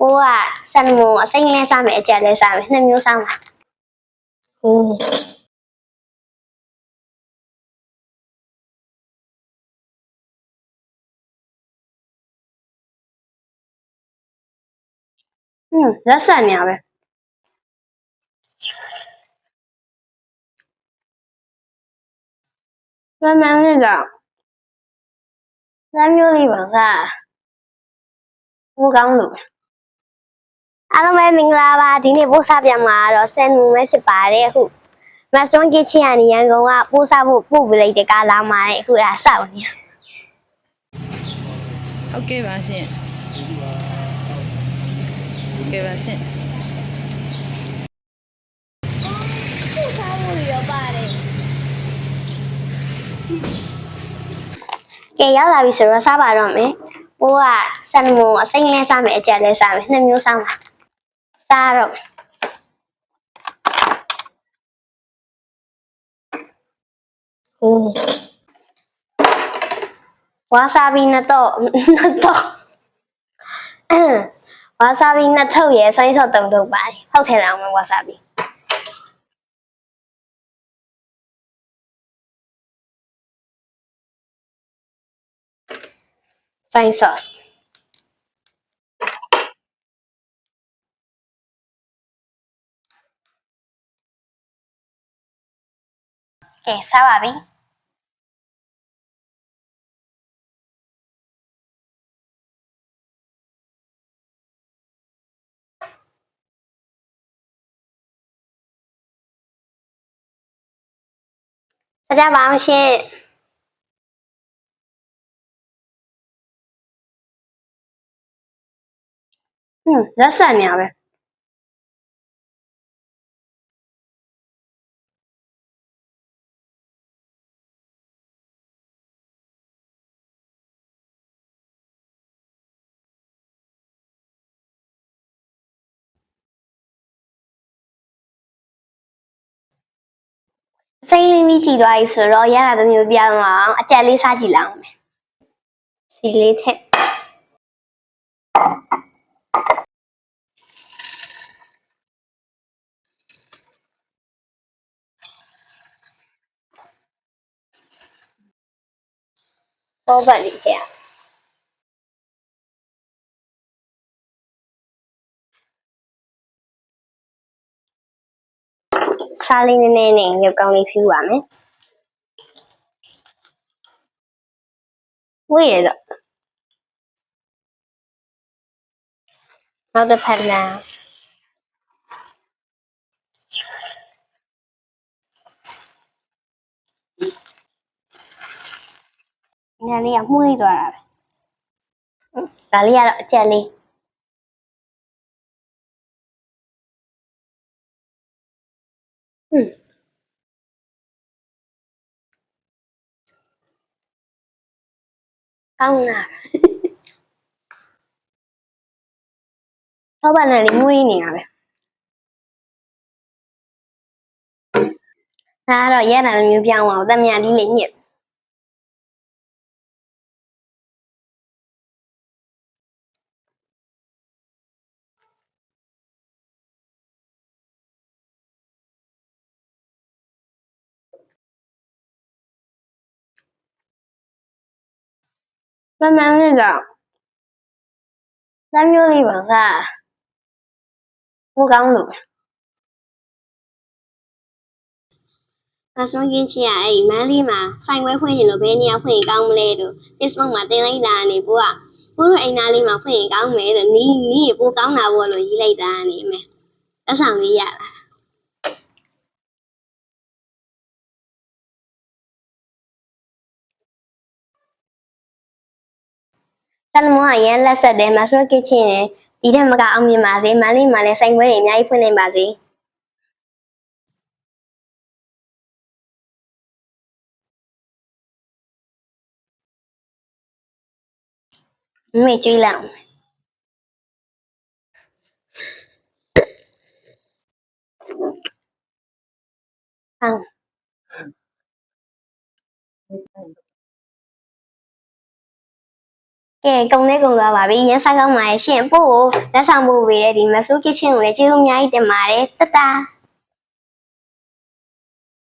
ဘိုးကဆန်မိုအစိမ့်လဲစားမယ်အကြက်လဲစားမယ်နှစ်မျိုးစားမှာဟင်းဟင်းလက်ဆက်နေရပဲမ အားလုံးပဲမင်္ဂလာပါဒီနေ့ပို့စားပြန်မှာတော့ဆယ်နူပဲဖြစ်ပါတယ်အခုမတ်စွန်ကစ်ချီရနေရန်ကုန်ကပို့စားဖို့ပို့ပြလိုက်တဲ့ကားလာမှာတဲ့အခုဒါစောက်နေရဟုတ်ကဲ့ပါရှင်ဟုတ်ကဲ့ပါရှင်ပို့စားဖို့ရောပါတယ်ကဲရောက်လာပြီဆိုတော့စားပါတော့မယ်ပိုးကဆန်မိုအစိမ့်လဲစားမယ်အကြက်လဲစားမယ်နှစ်မျိုးစားမှာ 따로 오. 와사비 나또 나또 와사비 나또 예선에서 등등 많이 호텔 나오면 와사비 사인 소스 ဝါဆာဘီဆိုင်းဆော့ကဲစားပါပြီစားကြပါ စိတ်လေးမိကြည့်သွားပြီဆိုတော့ရတာတစ်မျိုးပြောင်းလာအောင်အကြက်လေးစားကြည့်လောက်မယ်စီလေးထက်ပေါ်ပတ်လေးထည့် စားလေးနည်းနည်းနဲ့ရုပ်ကောင်းလေးဖြူပါမယ်ဝေးရတော့နောက်တစ်ဖက်လာညနေကမှုေးသွားတာပဲဒါလေးကတော့အကျက်လေး ဟွန်းကောင်းလားတော့ဘာနဲ့လေးမှုေးနေရပဲဒါကတော့ရတာတစ်မျိုးပြောင်းအောင်တမယာလေးလေးညစ် မမနဲ့တော့လမ်းမျိုးလေးပါကဘိုးကောင်းလို့ပဲမဆွန်ကင်းချီကအဲ့ဒီမန်းလေးမှာဆိုင်ဝဲဖွင့်ရင်လို့ဘယ်နေရာဖွင့်ရင်ကောင်းမလဲလို့ Facebook မှာတင်လိုက်တာကနေဘိုးကဘိုးတို့အိမ်သားလေးမှာဖွင့်ရင်ကောင်းမယ်လို့နီးနီးပိုကောင်းတာပေါ့လို့ရေးလိုက်တာကနေအမေအဆောင်လေးရ လာတန်မောကရန်လက်ဆက်တယ်မဆွန်ကင်းချီနဲ့ဒီထက်မကအောင်မြင်ပါစေမန်းလေးမှာလည်းဆိုင်ဝဲတွေအများကြီးဖွင့်နိုင်ပါစေမမေကြွေးလိုက်အောင်ဟောင်း ကဲကုံလေးကုံသွားပါပြီရင်းစားကောင်းပါရဲ့ရှင်ပို့ကိုလက်ဆောင်ပို့ပေးတဲ့ဒီမဆူကစ်ချင်းကိုလည်းကျေးဇူးအများကြီးတင်ပါတယ်တတ